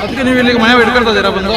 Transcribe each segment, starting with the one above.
ಅದಕ್ಕೆ ನೀವು ಇಲ್ಲಿಗೆ ಮನೆ ಹಿಡ್ಕೊಳ್ತಾ ಇದ್ದೀರಾ ಬಂದು?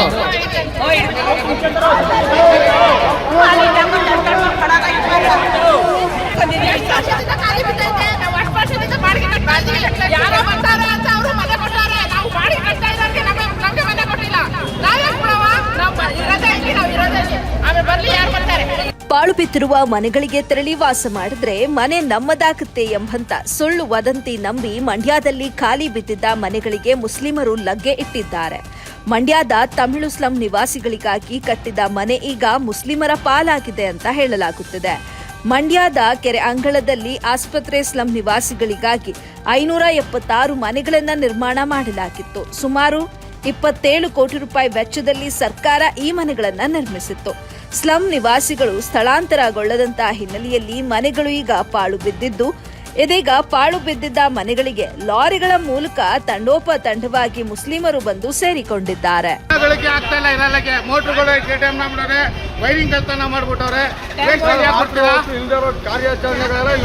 ಖಾಲಿ ಬಿದ್ದೈತೆ ನಾವು ಅಷ್ಟು ವರ್ಷದಿಂದ ಬಾಡಿಗೆ ಕಟ್ತಾ ಇದ್ದೀವಿ ಯಾರೋ ಬರ್ತಾರೆ ಅಂತ ಅವರು ಮನೆ ಕೊಟ್ಟಾರೆ ನಾವು ಬಾಡಿಗೆ ಕಟ್ತಾ ಇರೋರಿಗೆ ನಮಗೆ ನಮಗೆ ಮನೆ ಕೊಟ್ಟಿಲ್ಲ ನಾವೇ ಕೊಡವ ನಾವು ಇರೋದೇ ಇಲ್ಲಿ ನಾವು ಇರೋದೇ ಇಲ್ಲಿ ಆಮೇಲೆ ಬರ್ಲಿ ಯಾರು ಬರ್ತಾರೆ ಪಾಳು ಬಿದ್ದಿರುವ ಮನೆಗಳಿಗೆ ತೆರಳಿ ವಾಸ ಮಾಡಿದ್ರೆ ಮನೆ ನಮ್ಮದಾಗುತ್ತೆ ಎಂಬಂತ ಸುಳ್ಳು ವದಂತಿ ನಂಬಿ ಮಂಡ್ಯದಲ್ಲಿ ಖಾಲಿ ಬಿದ್ದಿದ್ದ ಮನೆಗಳಿಗೆ ಮುಸ್ಲಿಮರು ಲಗ್ಗೆ ಇಟ್ಟಿದ್ದಾರೆ. ಮಂಡ್ಯದ ತಮಿಳು ಸ್ಲಂ ನಿವಾಸಿಗಳಿಗಾಗಿ ಕಟ್ಟಿದ ಮನೆ ಈಗ ಮುಸ್ಲಿಮರ ಪಾಲಾಗಿದೆ ಅಂತ ಹೇಳಲಾಗುತ್ತಿದೆ. ಮಂಡ್ಯದ ಕೆರೆ ಅಂಗಳದಲ್ಲಿ ಆಸ್ಪತ್ರೆ ಸ್ಲಂ ನಿವಾಸಿಗಳಿಗಾಗಿ ಐನೂರ ಎಪ್ಪತ್ತಾರು ಮನೆಗಳನ್ನು ನಿರ್ಮಾಣ ಮಾಡಲಾಗಿತ್ತು. ಸುಮಾರು ಇಪ್ಪತ್ತೇಳು ಕೋಟಿ ರೂಪಾಯಿ ವೆಚ್ಚದಲ್ಲಿ ಸರ್ಕಾರ ಈ ಮನೆಗಳನ್ನು ನಿರ್ಮಿಸಿತ್ತು. ಸ್ಲಂ ನಿವಾಸಿಗಳು ಸ್ಥಳಾಂತರಗೊಳ್ಳದಂತಹ ಹಿನ್ನೆಲೆಯಲ್ಲಿ ಮನೆಗಳು ಈಗ ಪಾಳು ಬಿದ್ದಿದ್ದು ಇದೀಗ ಪಾಳು ಬಿದ್ದಿದ್ದ ಮನೆಗಳಿಗೆ ಲಾರಿಗಳ ಮೂಲಕ ತಂಡೋಪ ತಂಡವಾಗಿ ಮುಸ್ಲಿಮರು ಬಂದು ಸೇರಿಕೊಂಡಿದ್ದಾರೆ. ಕಾರ್ಯಾಚರಣೆಗಳೆಲ್ಲ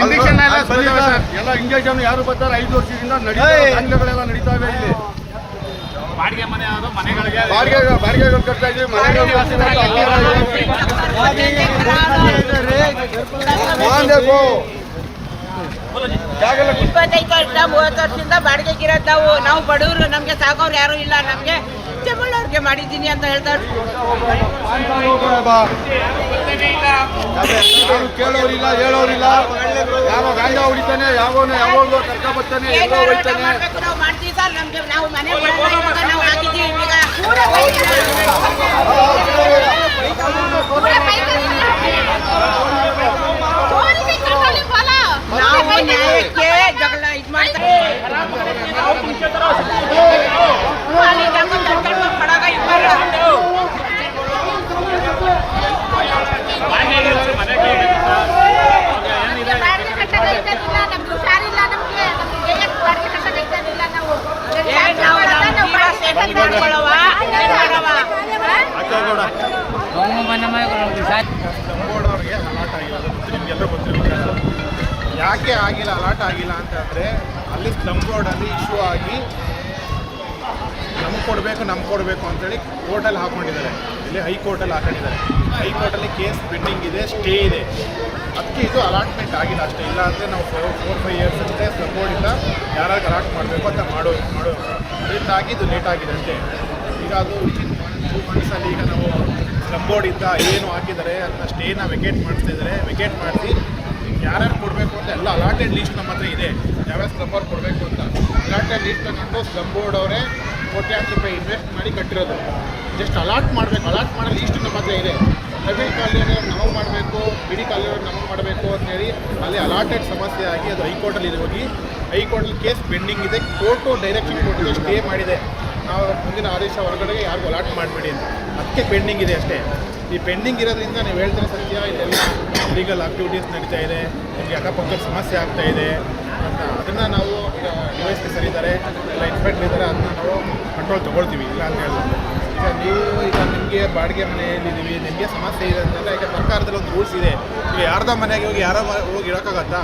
ಇಂಜೆಕ್ಷನ್ ಎಲ್ಲ ಇಂಜೆಕ್ಷನ್ ಯಾರು ಬರ್ತಾರೆ? ಐದು ವರ್ಷದಿಂದ ನಡೀತಾ ದಂಧೆಗಳೆಲ್ಲ ನಡೀತಾ ಇವೆ ಇಲ್ಲಿ. ಬಾಡಿಗೆ ಮನೆ ಮನೆಗಳಿಗೆ ಬಾಡಿಗೆ ಬಾಡಿಗೆಗಳು ಕಟ್ತಾ ಇದ್ದೀವಿ. ಮನೆಗಳಿಗೆ ಇಪ್ಪತ್ತೈದು ವರ್ಷ ಮೂವತ್ತು ವರ್ಷದಿಂದ ಬಾಡಿಗೆ ಇರೋದು ನಾವು ನಾವು ಬಡವರು ನಮಗೆ ಸಾಕೋರು ಯಾರು ಇಲ್ಲ ನಮಗೆ. ಚೆಮ್ಮಳ್ಳವ್ರಿಗೆ ಮಾಡಿದ್ದೀನಿ ಅಂತ ಹೇಳ್ತಾರೆ ಕೇಳೋರಿಲ್ಲ ಹೇಳೋರಿಲ್ಲ. ಯಾವ ಗಾಂಜ ಹೊಡಿತಾನೆ ಯಾವನು ಯಾವಾಗಲೂ ಕರ್ಕ ಬರ್ತಾನೆ ಎಲ್ಲೋ ನಾವು ಮಾಡ್ತೀವಿ ಸರ್ ನಮಗೆ ನಾವು ಮನೆ ನಾವು ಹಾಕಿದ್ದೀವಿ ಈಗ ಕೋರಿಕೆ ಕಟ್ಟಲಿ ಫಲ ನಾವು ನ್ಯಾಯಕ್ಕೆ ಜಗಳ ಇದು ಮಾಡ್ತಾರೆ ಖಾಲಿ ತಗೊಂಡು ತಗೊಂಡು ಕೊಡಾಗ ಇದು ಮಾಡೋದು. ನಮ್ಗೆ ಬಾಡಿಗೆ ಕಟ್ಟೋದೈತೇನಿಲ್ಲ ನಮ್ಗೆ ಹುಷಾರಿಲ್ಲ ನಮ್ಗೆ ನಮ್ಗೆ ಹೇಗೆ ಬಾಡಿಗೆ ಕಟ್ಟೋದೈತೇನಿಲ್ಲ ನಾವು ಏ, ನಾವು ನಮ್ಮ ಜೀವ ಸೇಫ್ ಮಾಡ್ಕೊಳ್ಳವ ಏನ್ ಮಾಡವ ಅವ್ರಿಗೆ ಅಲಾಟ್ ಆಗಿಲ್ಲ ಅದು ಗೊತ್ತು ಯಾಕೆ ಆಗಿಲ್ಲ ಅಲಾಟ್ ಆಗಿಲ್ಲ ಅಂತಂದರೆ ಅಲ್ಲಿ ಸ್ಲಮ್ ಬೋರ್ಡಲ್ಲಿ ಇಶ್ಯೂ ಆಗಿ ನಮ್ಗೆ ಕೊಡಬೇಕು ನಮ್ಗೆ ಕೊಡಬೇಕು ಅಂತೇಳಿ ಕೋರ್ಟಲ್ಲಿ ಹಾಕೊಂಡಿದ್ದಾರೆ. ಇಲ್ಲಿ ಹೈಕೋರ್ಟಲ್ಲಿ ಹಾಕೊಂಡಿದ್ದಾರೆ. ಹೈಕೋರ್ಟಲ್ಲಿ ಕೇಸ್ ಪೆಂಡಿಂಗ್ ಇದೆ ಸ್ಟೇ ಇದೆ. ಅದಕ್ಕೆ ಇದು ಅಲಾಟ್ಮೆಂಟ್ ಆಗಿಲ್ಲ ಅಷ್ಟೇ. ಇಲ್ಲ ಅಂದರೆ ನಾವು ಫೋರ್ ಫೋರ್ ಫೈವ್ ಇಯರ್ಸ್ ಅಷ್ಟೇ ಸ್ಲಮ್ ಬೋರ್ಡಿಂದ ಯಾರಾಗ ಅಲಾಟ್ ಮಾಡಬೇಕು ಅಂತ ಮಾಡೋ ಮಾಡೋ. ಅದರಿಂದಾಗಿ ಇದು ಲೇಟ್ ಆಗಿದೆ ಅಷ್ಟೇ. ಈಗ ಅದು ಟೂ ಮಂತ್ಸಲ್ಲಿ ಈಗ ನಾವು ಸ್ಲಮ್ ಬೋರ್ಡಿಂದ ಏನು ಹಾಕಿದ್ದಾರೆ ಅದನ್ನ ಸ್ಟೇನ ವೆಕೇಟ್ ಮಾಡಿಸ್ತಿದ್ದಾರೆ ವೆಕೇಟ್ ಮಾಡಿಸಿ ಯಾರ್ಯಾರು ಕೊಡಬೇಕು ಅಂತ ಎಲ್ಲ ಅಲಾಟೆಡ್ ಲೀಸ್ಟ್ ನಮ್ಮ ಹತ್ರ ಇದೆ. ಯಾವ್ಯಾವ ಸ್ಲಂಬರ್ ಕೊಡಬೇಕು ಅಂತ. ಅಲಾಟೆಡ್ ಲೀಸ್ಟ್ ತಗೊಂಡು ಸ್ಲಮ್ ಬೋರ್ಡ್ ಅವರೇ ಕೋಟ್ಯಾಂತರ ರೂಪಾಯಿ ಇನ್ವೆಸ್ಟ್ ಮಾಡಿ ಕಟ್ಟಿರೋದು. ಜಸ್ಟ್ ಅಲಾಟ್ ಮಾಡಬೇಕು ಅಲಾಟ್ ಮಾಡೋ ಲೀಸ್ಟ್ ನಮ್ಮ ಹತ್ರ ಇದೆ. ಹೆವಿ ಕಾಲೋನಿಯವ್ರು ನಾವು ಮಾಡಬೇಕು, ಬಿಡಿ ಕಾಲೋನಿಯವ್ರು ನಾವು ಮಾಡಬೇಕು ಅಂತೇಳಿ ಅಲ್ಲಿ ಅಲಾಟೆಡ್ ಸಮಸ್ಯೆ ಆಗಿ ಅದು ಹೈಕೋರ್ಟಲ್ಲಿ ಹೋಗಿ, ಹೈಕೋರ್ಟಲ್ಲಿ ಕೇಸ್ ಪೆಂಡಿಂಗ್ ಇದೆ ಕೋರ್ಟು ಡೈರೆಕ್ಷನ್ ಕೊಟ್ಟಿದೆ ಸ್ಟೇ ಮಾಡಿದೆ. ನಾವು ಮುಂದಿನ ಆದೇಶ ಹೊರಗಡೆ ಯಾರಿಗೂ ಅಲಾಟ್ ಮಾಡಬೇಡಿ ಅಂತ. ಅದಕ್ಕೆ ಪೆಂಡಿಂಗ್ ಇದೆ ಅಷ್ಟೇ. ಈ ಪೆಂಡಿಂಗ್ ಇರೋದ್ರಿಂದ ನೀವು ಹೇಳ್ತಾರೆ ಸತ್ಯ ಇದೆಲ್ಲ ಲೀಗಲ್ ಆಕ್ಟಿವಿಟೀಸ್ ನಡೀತಾ ಇದೆ, ನಿಮಗೆ ಅಕ್ಕಪಕ್ಕದ ಸಮಸ್ಯೆ ಆಗ್ತಾ ಇದೆ ಅಂತ. ಅದನ್ನು ನಾವು ಈಗ ಡಿ ಎಸ್ ಪಿ ಸರ್ ಇಲ್ಲ ಇನ್ಸ್ಪೆಕ್ಟರ್ ಇದ್ದಾರೆ, ಅದನ್ನ ನಾವು ಕಂಟ್ರೋಲ್ ತೊಗೊಳ್ತೀವಿ ಇಲ್ಲ ಅಂತ ಹೇಳಿದ್ರು ಈಗ ನೀವು ಈಗ ನಿಮಗೆ ಬಾಡಿಗೆ ಮನೆಯಲ್ಲಿದ್ದೀವಿ, ನಿಮಗೆ ಸಮಸ್ಯೆ ಇದೆ ಅಂತಂದರೆ ಈಗ ಸರ್ಕಾರದಲ್ಲಿ ಒಂದು ರೂಲ್ಸ್ ಇದೆ. ಈಗ ಯಾರ್ದ ಮನೆಗೆ ಹೋಗಿ ಯಾರೋ ಹೋಗಿ ಇರೋಕ್ಕಾಗತ್ತಾ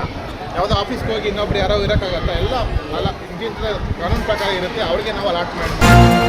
ಯಾವುದೋ ಆಫೀಸ್ಗೆ ಹೋಗಿ ಇನ್ನೊಬ್ರು ಯಾರೋ ಇರೋಕ್ಕಾಗತ್ತಾ? ಎಲ್ಲ, ಅಲ್ಲ ಇಂಜಿನ್ ಕಾನೂನು ಪ್ರಕಾರ ಇರುತ್ತೆ, ಅವ್ರಿಗೆ ನಾವು ಅಲಾಟ್ ಮಾಡ್ತೀವಿ.